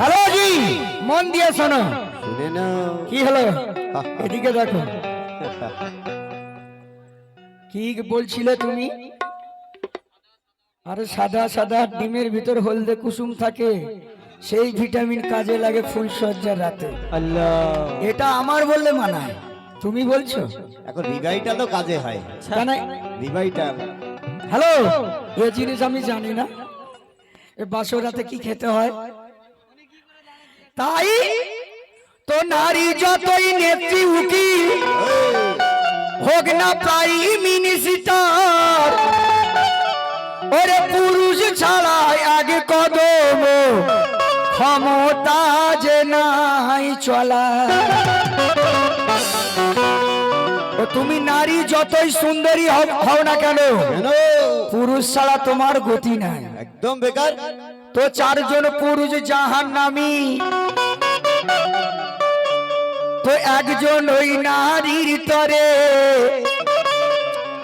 Hello মন দিয়ে শোনো। শুনে নাও। কি হলো? এদিকে দেখো। কি বলছিলে তুমি? আরে সাদা সাদা ডিমের ভিতর হলদে কুসুম থাকে। সেই ভিটামিন কাজে লাগে ফুল সজ্জার রাতে। আল্লাহ। এটা আমার বললে মানায়। তুমি বলছো? এখন রিবাইটা তো কাজে হয়। কেন রিবাইটা হ্যালো? এ জিনিস আমি জানি না। এ বাসর রাতে কি খেতে হয়? তাই তো নারী যতই নেত্রী উকি হোক না প্রায় মিনিস্টার ওরে পুরুষ ছাড়া আগে কদম ক্ষমতা যে নাই চলা তুমি নারী যতই সুন্দরী হও- না কেন? পুরুষ ছাড়া তোমার গতি নাই। একদম বেকার। তো চারজন পুরুষ জাহান নামি তো একজন ওই নারীর তরে।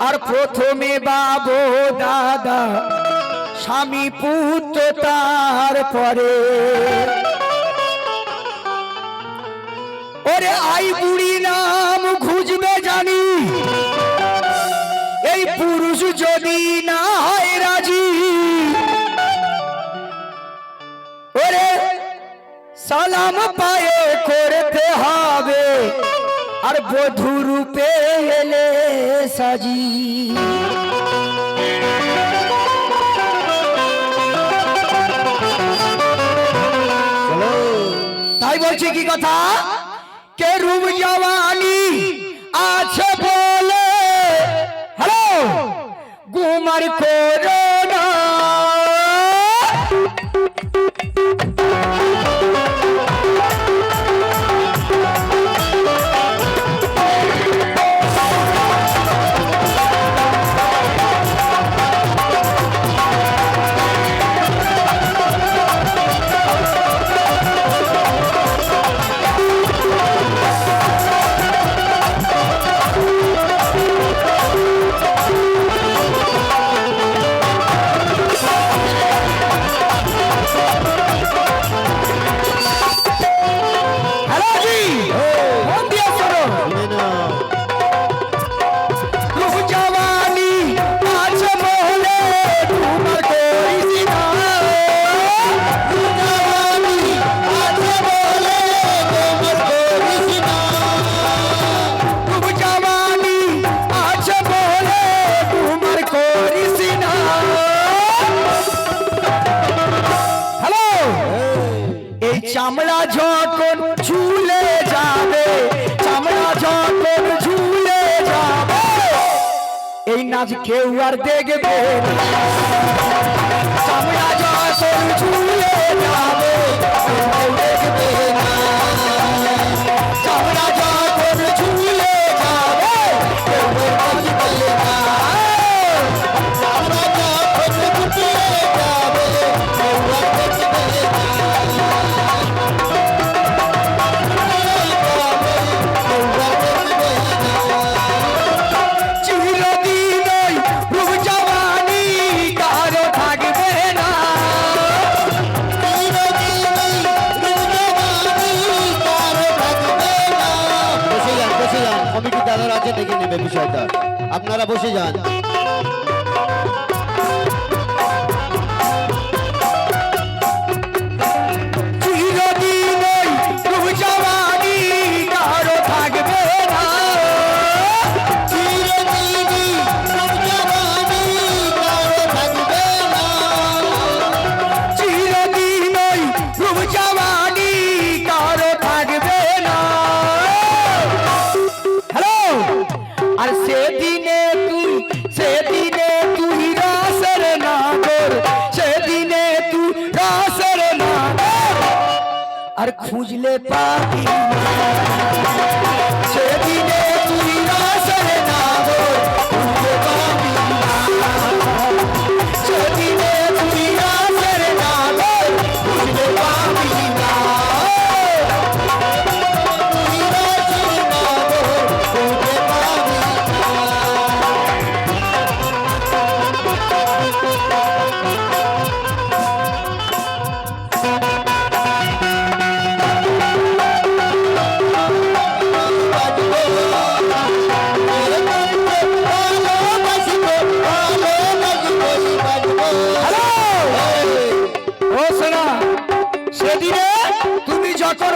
আর প্রথমে বাবু দাদা স্বামী পুত্র তার পরে। ওরে আই বুড়ি নাম খুঁজবে যদি না হয় রাজি। ওরে সালাম পায়ে করতে হবে, আর বধূ রূপে এলে সাজি। তাই বলছি কি কথা? কে রূপ জওয়ানি আর দেখবে খুঁজলে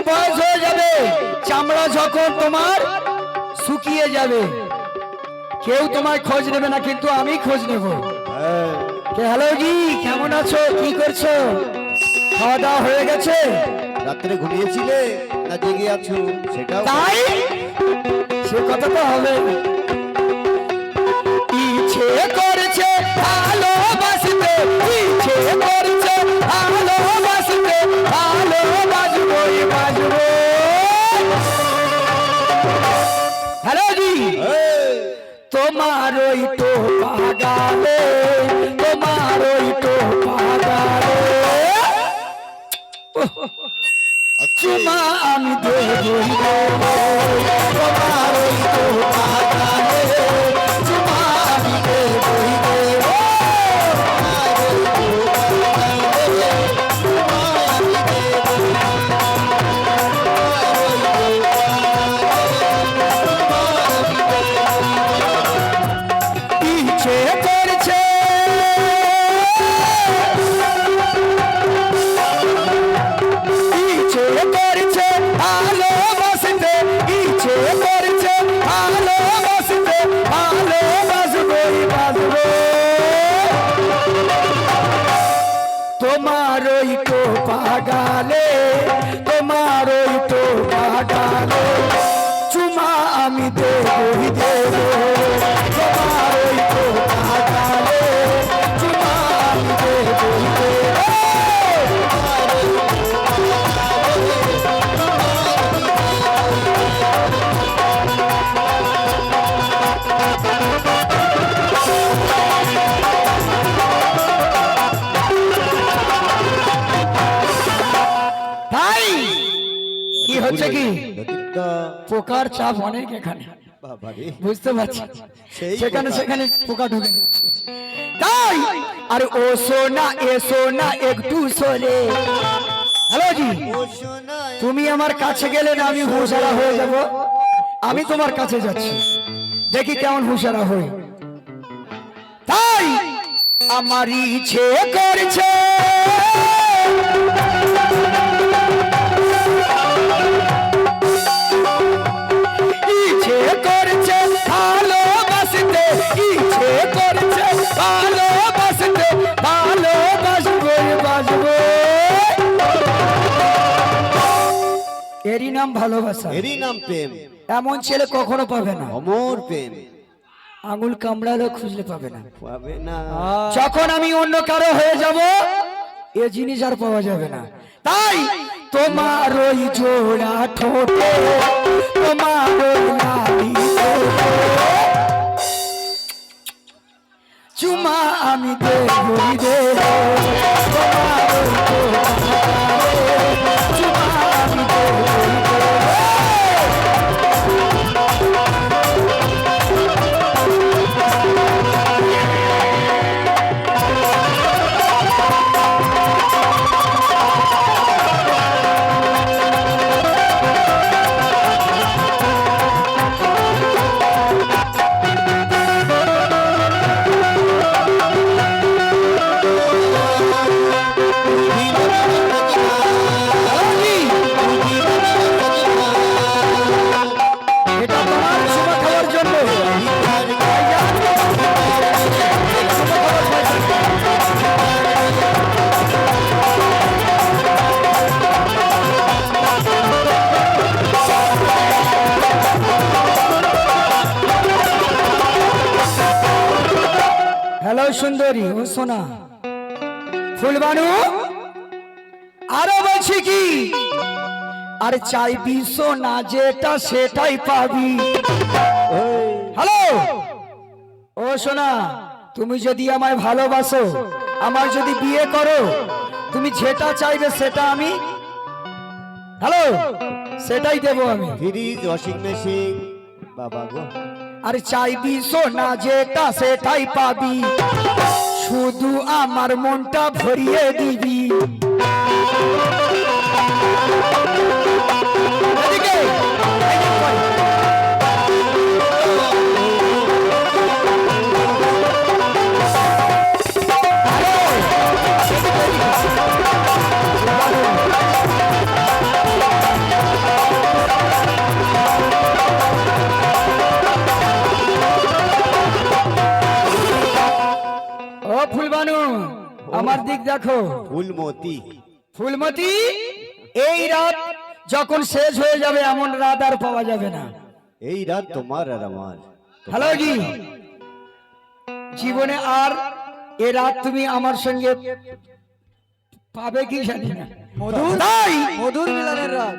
দেহটা যখন তোমার শুকিয়ে যাবে কেউ তোমার খোঁজ নেবে না কিন্তু আমি খোঁজ নেব। হ্যাঁ হ্যালো জি কেমন আছো? কি করছ? খাওয়া দাওয়া হয়ে গেছে? রাত্রে ঘুমিয়েছিলে না জেগে আছো? সেটাও তাই? সে কথা তো হবে। ইচ্ছে করছে ভালোবাসতে ইচ্ছে আমি দেবই গো। তোমার পোকার চাপ অনেক এখানে। বুঝতে পারছি? সেখানে সেখানে পোকা ঢুকে তাই! আরে ও সোনা এ সোনা একটু সরে। হ্যালো জি। তুমি আমার কাছে গেলে না আমি হুঁশারা হয়ে যাব? আমি তোমার কাছে যাচ্ছি। দেখি কেমন হুঁশারা হই তাই! আমার ইচ্ছে করছে। নাম ভালোবাসা। এরই নাম প্রেম। এমন ছেলে কখনো পাবে না। অমর প্রেম। আঙুল কামড়ালেও খুঁজলে পাবে না। পাবে না। যখন আমি অন্য কারও হয়ে যাব এ জিনিস আর পাওয়া যাবে না। তাই তোমার ওই জোড়া ঠোঁটে তোমার ওই ঠোঁটে চুমা আমি দেবই দেব। তোমার সোনা ফুলবানু আরও বলছি কি? আর চাইবি সোনা যেটা সেটাই পাবি। হ্যালো? ও সোনা তুমি যদি আমায় ভালোবাসো আমার যদি বিয়ে করো তুমি যেটা চাইবে সেটা আমি হ্যালো? সেটাই দেবো আমি। ফ্রিজ ওয়াশিং মেশিন বাবা গো। আর চাইবি সোনা যেটা সেটাই পাবি। শুধু আমার মনটা ভরিয়ে দিবি। আমার দিক দেখো। ফুলমতি। ফুলমতি? এই রাত যখন শেষ হয়ে যাবে এমন রাত আর পাওয়া যাবে না। এই রাত তোমার আর আমার। হ্যালো জি। জীবনে আর এ রাত তুমি আমার সঙ্গে পাবে কি জানি না। তাই? মধুর মিলনের রাত।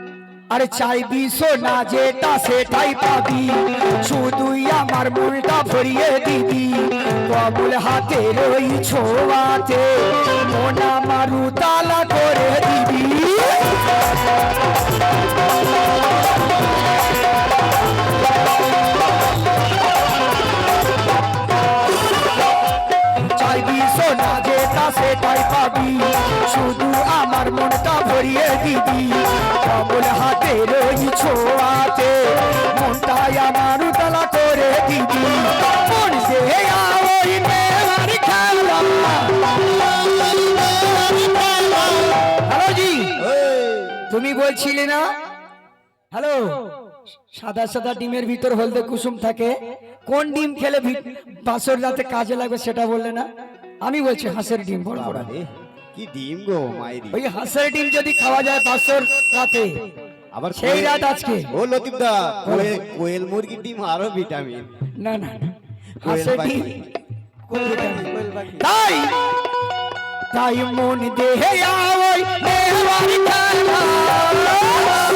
আরে চাইবি সোনা যেটা সেটাই পাবি। শুধুই আমার মনটা ভরিয়ে দিবি। কবুল হাতে রই ছোয়াতে মন আমার ভরিয়ে দিবি। কবল হাতে রই ছোঁয়াতে মনটাই আমার উতলা করে দিবি। তুমি বলছিলে না? হ্যালো সাদা সাদা ডিমের ভিতর হলদে কুসুম থাকে। কোন ডিম খেলে বাসর রাতে কাজে লাগবে সেটা বললে না? আমি বলছি হাঁসের ডিম বড়। কি ডিম গো মাইরি? ওই হাঁসের ডিম যদি খাওয়া যায় পাঁচশোর রাতে। আবার সেই রাত আজকে। ও লতিফ দা কোয়েল মুরগির ডিম আরও ভিটামিন। না না। হাঁসের ডিম। তাই তাই মন দেহে ওই নেওয়ার খেলা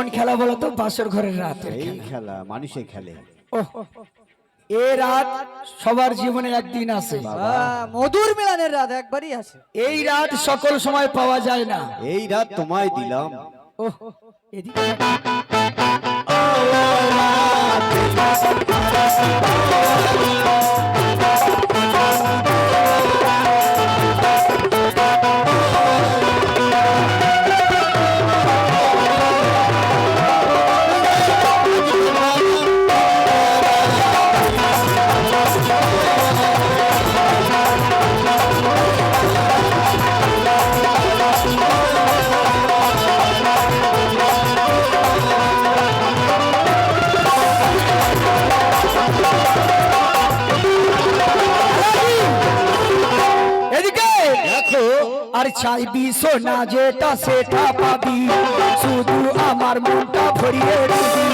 কোন খেলা বলো তো? বাসর ঘরের রাতের এই খেলা। মানুষে খেলে। এ রাত সবার জীবনে একদিন আসে মধুর মিলনের রাত একবারই আছে। এই রাত সকল সময় পাওয়া যায় না। এই রাত তোমায় দিলাম। ওহ, এদিকে। আর চাইবি সোনা যেটা, সেটা পাবি। শুধু আমার মনটা ভরিয়ে দিবি।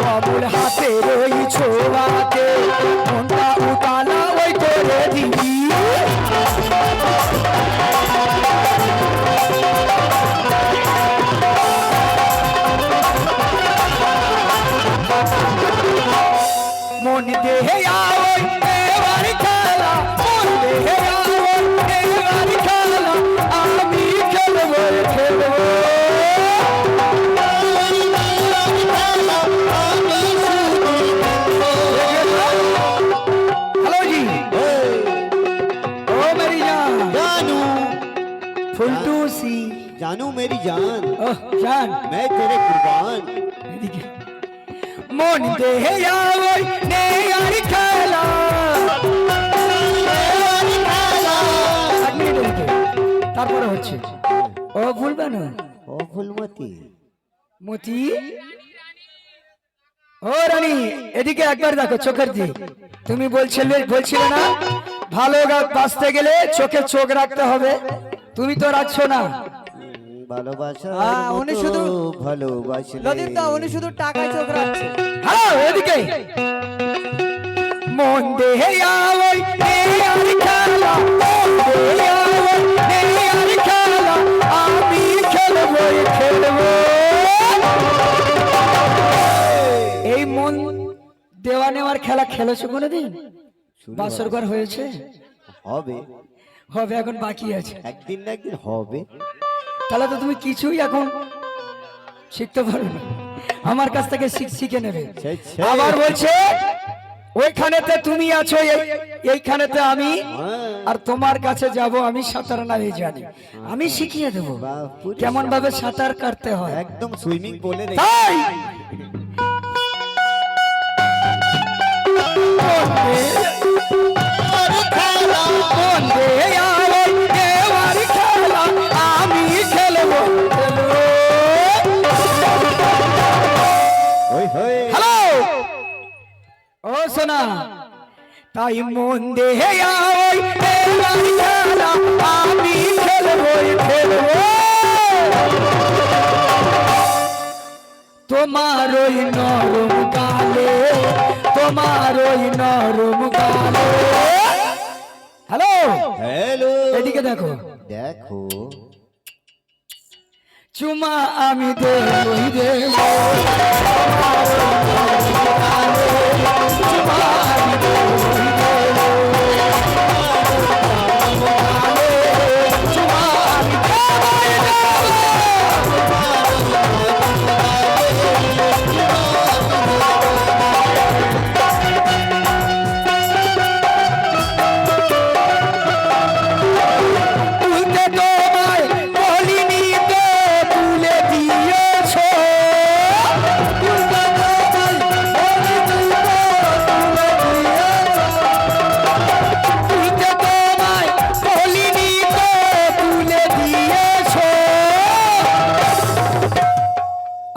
কবুল হাতে রই ছোয়াতে মনটা উতালা ওই করে দিবি। মন দেহে ওই जानू मेरी जान ओह जान मैं तेरे कुर्बान এদিকে মন দেহে ওই নে আর খেলা এক মিনিট এদিকে। তারপরে হচ্ছে ও ভুলবে না ও ফুলমতি মতি ও রানী এদিকে একবার দেখো চোখের দিক তুমি বলছিলে বলছিলে না ভালো গাছ বাঁচতে গেলে চোখে চোখ রাখতে হবে তুমি তো রাখছো না ভালোবাসা হ্যাঁ, উনি শুধু- ভালোবাসলে। লতিফ দা উনি শুধু টাকায় চোখ রাখছে। হ্যাঁ এদিকে। মন দেহে ওই নে আর খেলা। মন দেহে ওই নে আর খেলা। আমি খেলব খেলব। এই মন দেওয়া নেওয়ার খেলা খেলেছো কোনোদিন? বাসর ঘর হয়েছে? হবে। হবে এখন বাকি আছে। একদিন না একদিন হবে। তাহলে তো তুমি কিছুই এখন শিখতে পারো না আমার কাছ থেকে শিখে নেবে। আবার বলছে ওইখানেতে তুমি আছো এইখানেতে আমি হ্যাঁ। আর তোমার কাছে যাব আমি সাঁতার না এই জানি। আমি শিখিয়ে দেবো। কেমন ভাবে সাঁতার কাটতে হয়। একদম সুইমিং বলে তাই! বন্দে আওই সোনা তাই মন দেহে আমি খেলব খেলব। তোমার ওই নরম গালে তোমার ওই নরম গালে। হ্যালো? হ্যালো। এদিকে দেখো। দেখো। চুমা আমি দেবই দেব।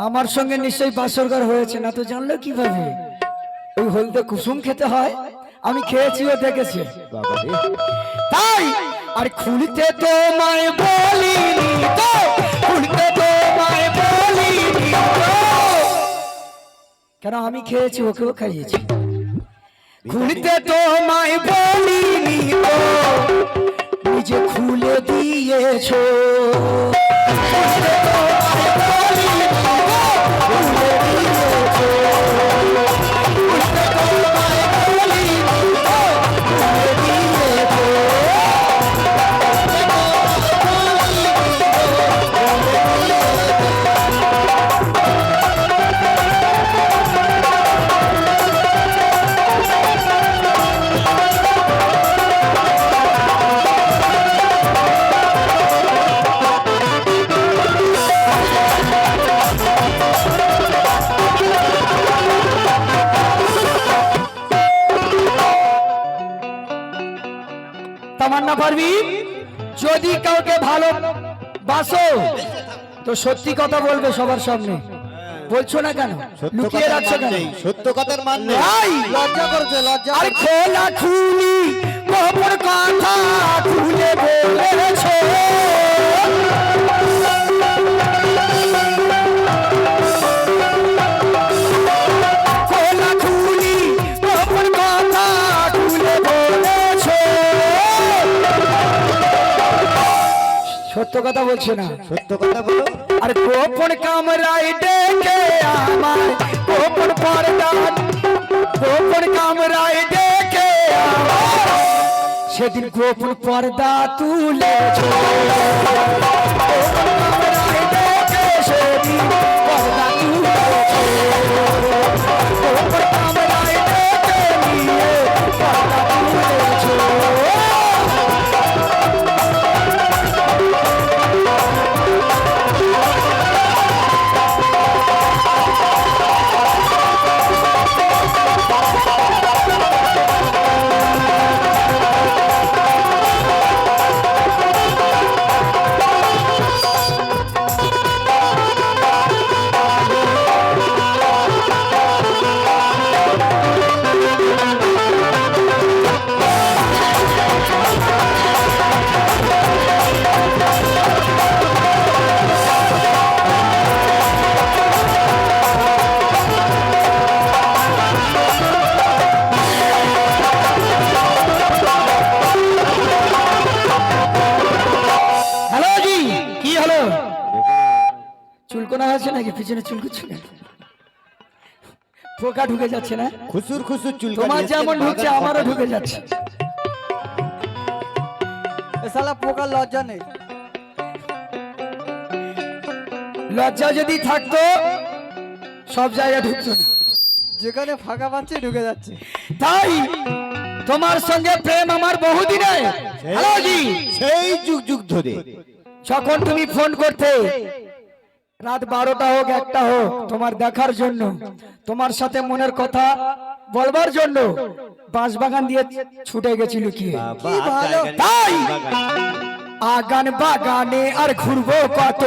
আমার সঙ্গে নিশ্চয়ই বাসরঘর হয়েছে না তো জানলো কীভাবে? ওই হলদে কুসুম খেতে হয় আমি খেয়েছিও দেখেছি। তাই আর খুলতে তোমায় বলিনি তো খুলতে তোমায় বলিনি তো। কেন আমি খেয়েছি ওকেও খাইয়েছি। খুলতে তোমায় বলিনি তো। নিজে খুলে দিয়েছ। পারবি? যদি কাউকে ভালো বাসো তো সত্যি কথা বলবে সবার সামনে। বলছো না কেন? লুকিয়ে রাখছো কেন? সত্য কথার মান নেই। ভাই! লজ্জা করছে লজ্জা আর। খোলা খুলি গোপন কথা খুলে বলেছ। সত্য কথা বলছে না। সত্য কথা বলো। আর গোপন কামরায় ডেকে আমার গোপন পর্দা গোপন কামরায় ডেকে আমার সেদিন গোপন পর্দা তুলে পর্দা তুলেছ পোকা ঢুকে যাচ্ছে না? খুসুর খুসুর চুল তোমার যেমন ঢুকছে আমারও ঢুকে যাচ্ছে। এ শালা পোকার লজ্জা নেই। লজ্জা যদি থাকতো সব জায়গায় ঢুকতো না। যেখানে ফাঁকা পাচ্ছে ঢুকে যাচ্ছে। তাই তোমার সঙ্গে প্রেম আমার বহুদিনে। হ্যালো জি। সেই যুগ যুগ ধরে। যখন তুমি ফোন করতে রাত বারোটা হোক একটা হোক তোমার দেখার জন্য তোমার সাথে মনের কথা বলবার জন্য বাঁশ বাগান দিয়ে ছুটে গেছিল কি ভালো। তাই। আগান বাগানে আর ঘুরবো কত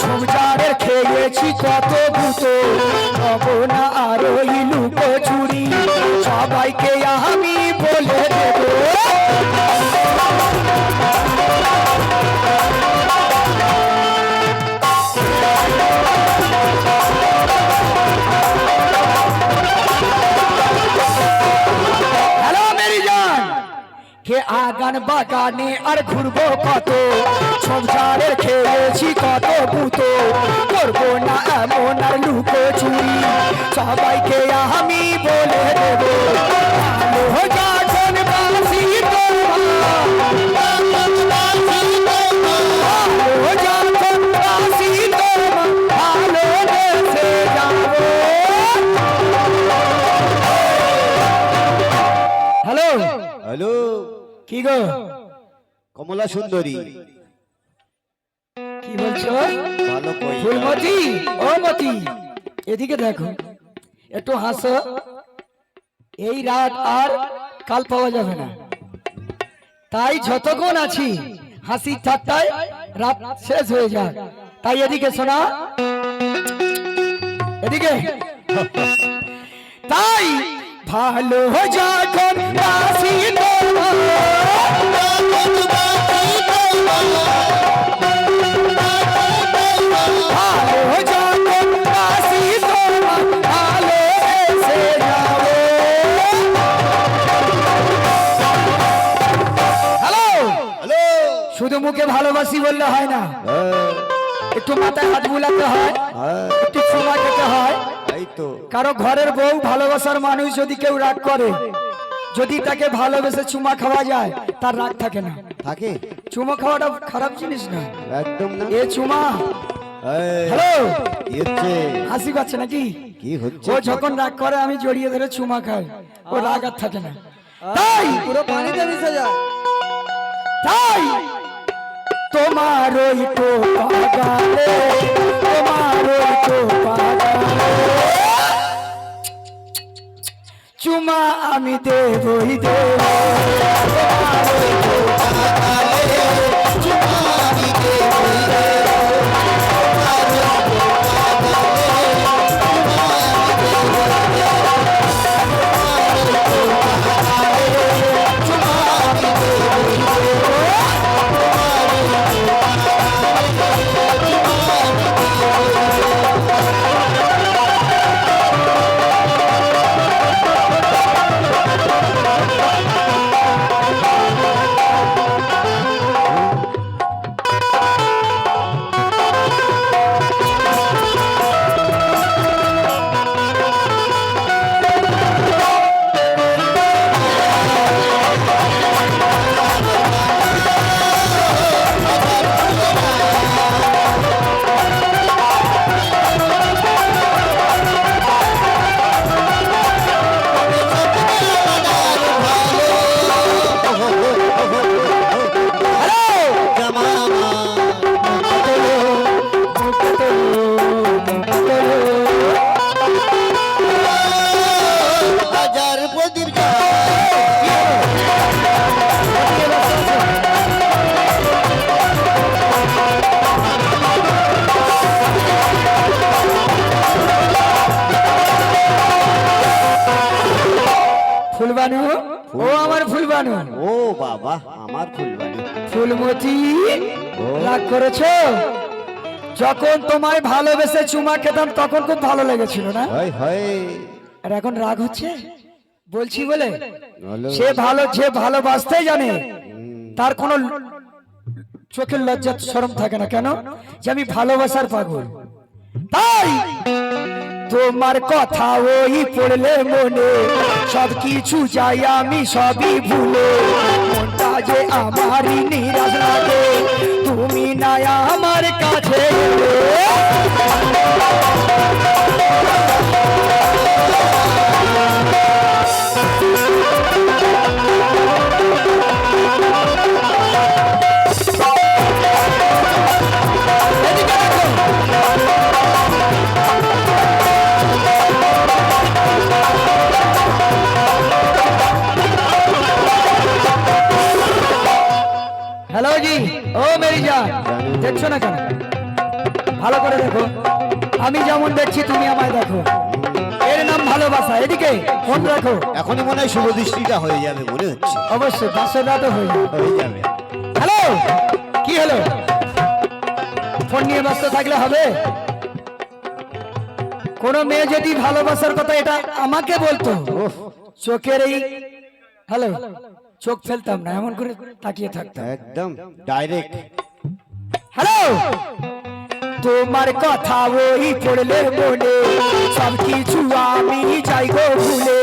ঝুমঝাড়ের খেয়েছি কত ভূত হব না আর ওই লুকো চুরি সবাইকে আমি কে আগান বাগানে আর ঘুরবো কত? সংসারের খেয়েছি কত ভূত? করব না এমন আর লুকো চুরি সবাইকে আমি বলে দেব কমলা সুন্দরী। কি বলছো? ভালো কই ফুলমতি? ও মতি এদিকে দেখো। একটু হাসো। এই রাত আর কাল পাওয়া যাবে না। তাই যতক্ষণ আছি হাসি ঠাট্টায় রাত শেষ হয়ে যাক। তাই এদিকে শোনা। এদিকে। তাই ভালো যখন হাসি ভালো শুধু ভালোবাসি বললে হয় না। হ্যাঁ, একটু মাথায় হাত বুলাতে হয় হ্যাঁ, একটু চুমা খেতে হয়। কারও ঘরের বউ ভালোবাসার মানুষ যদি কেউ রাগ করে যদি তাকে ভালোবেসে চুমা খাওয়া যায় তার রাগ থাকে না। থাকে? চুমা খাওয়াটা খারাপ জিনিস না। একদম না। এ চুমা। হ্যালো? হাসি পাচ্ছে নাকি? কি হচ্ছে? ও যখন রাগ করে আমি জড়িয়ে ধরে চুমা খাই। ও রাগ আর থাকে না। তাই! পুরো পানিতে মিশে যায়। তাই! তোমার ওই তো পাগালে তোমার তো পাগালে চুমা আমি দেবই দেব। ফুলমতি রাগ করেছ? যখন তোমায় ভালোবেসে চুমা খেতাম তখন খুব ভালো লেগেছিল না? আর এখন রাগ হচ্ছে? বলছি বলে? সে ভালো যে ভালোবাসতে জানে তার কোনো চোখের লজ্জা শরম থাকে না। কেন? যে আমি ভালোবাসার পাগল। তাই তোমার কথা ওই পড়লে মনে সব কিছু যাই আমি সবই ভুলে। যে আমারই নিরাশ লাগে। তুমি না আমার কাছে। দেখছ না কেন? ভালো করে দেখো। আমি যেমন দেখছি তুমি আমায় দেখো। এর নাম ভালোবাসা। এদিকে ফোন রাখো। এখনই মনে হয় শুভ দৃষ্টিটা হয়ে যাবে মনে হচ্ছে। অবশ্যই টাকা তো হয়ে যাবে। হ্যালো কি হলো? ফোন নিয়ে ব্যস্ত থাকলে হবে? কোন মেয়ে যদি ভালোবাসার কথা এটা আমাকে বলতো চোখের এই হ্যালো। চোখ ফেলতাম না এমন করে তাকিয়ে থাকতাম। একদম ডাইরেক্ট হ্যালো তোমার কথা ওই পড়লে মনে সব কিছু আমি যাই গো ভুলে।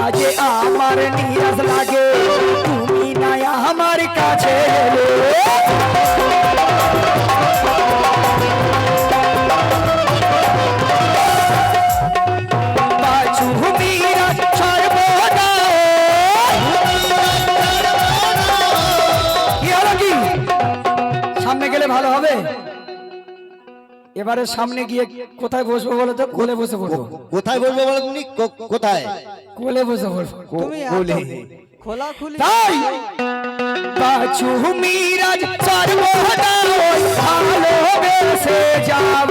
কাজে আমার নিরাশ লাগে তুমি না আমার কাছে এলে। ভালো হবে? এবারে সামনে গিয়ে কোথায় বসবো বলো তো? কোলে বসে পড়ব। কোথায় বসবো বলো তুমি? কোথায়? কোলে বসে পড়ব। কোলে। খোলা খুলি তাই? বাছু মিরাজ সর্বদা ওই ভালোবেসে যাব।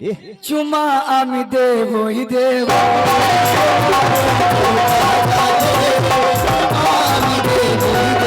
রে চুমা আমি দেবই দেব আমি দেবই দেব